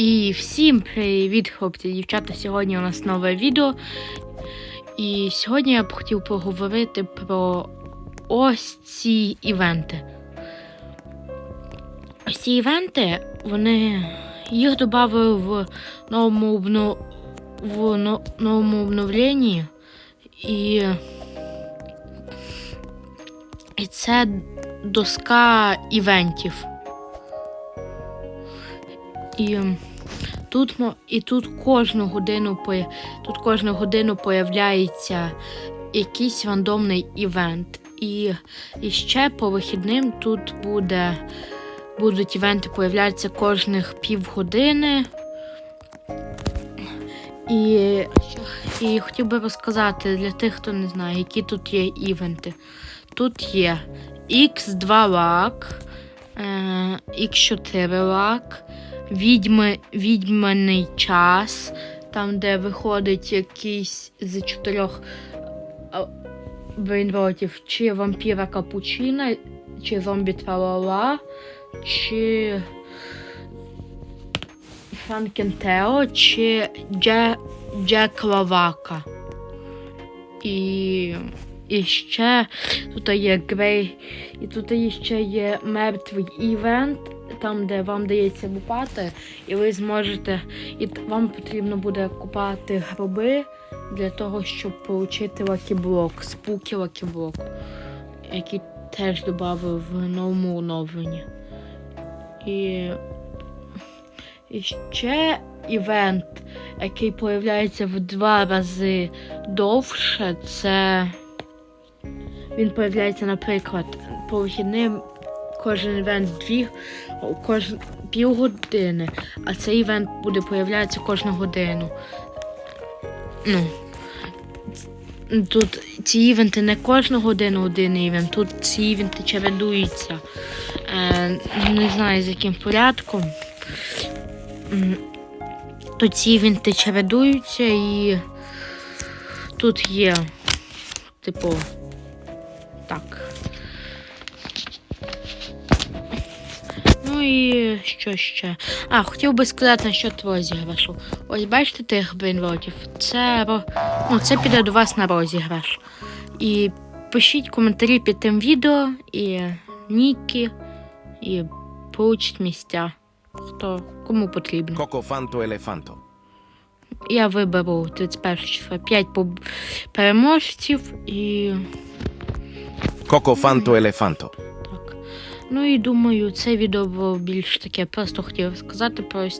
І всім привіт, хлопці і дівчата. Сьогодні у нас нове відео. І сьогодні я б хотів поговорити про ось ці івенти. Ось ці івенти, вони їх додали в новому в но- новому обновленні. І... і це доска івентів. І тут і тут кожну годину тут кожну годину появляється якийсь рандомний івент. І, і ще по вихідним тут буде, будуть івенти появлятися кожних півгодини. І, і хотів би розказати для тих, хто не знає, які тут є івенти. Тут є X2 лак, е, X4 лак, відьми, відьманий час, там, де виходить якийсь з чотирьох а, чи вампіра Капучина, чи зомбі Тралала, чи Франкентео, чи Дже, Джек Лавака. І, і ще тут є грей, і тут ще є мертвий івент, там, де вам дається лупати, і ви зможете, і вам потрібно буде купати гроби для того, щоб отримати лакіблок, спуки лакіблок, який теж додали в новому оновленні. І, і ще івент, який появляється в два рази довше, це він появляється, наприклад, по вихідним кожен івент дві, кожен півгодини, а цей івент буде появлятися кожну годину. Ну, тут ці івенти не кожну годину один івент, тут ці івенти чередуються. Е, не знаю з яким порядком. Тут ці івенти чередуються і тут є, типу, так. Ну і що ще? А, хотів би сказати насчет розіграшу. Ось бачите тих брейнротів? Це, ну, це піде до вас на розіграш. І пишіть коментарі під тим відео, і ніки, і получить місця. Хто кому потрібно. Cocofanto elefanto. Я виберу 31 числа 5 переможців і Cocofanto елефанто. так. Ну і думаю, це відео було більш таке. Просто хотів сказати про ось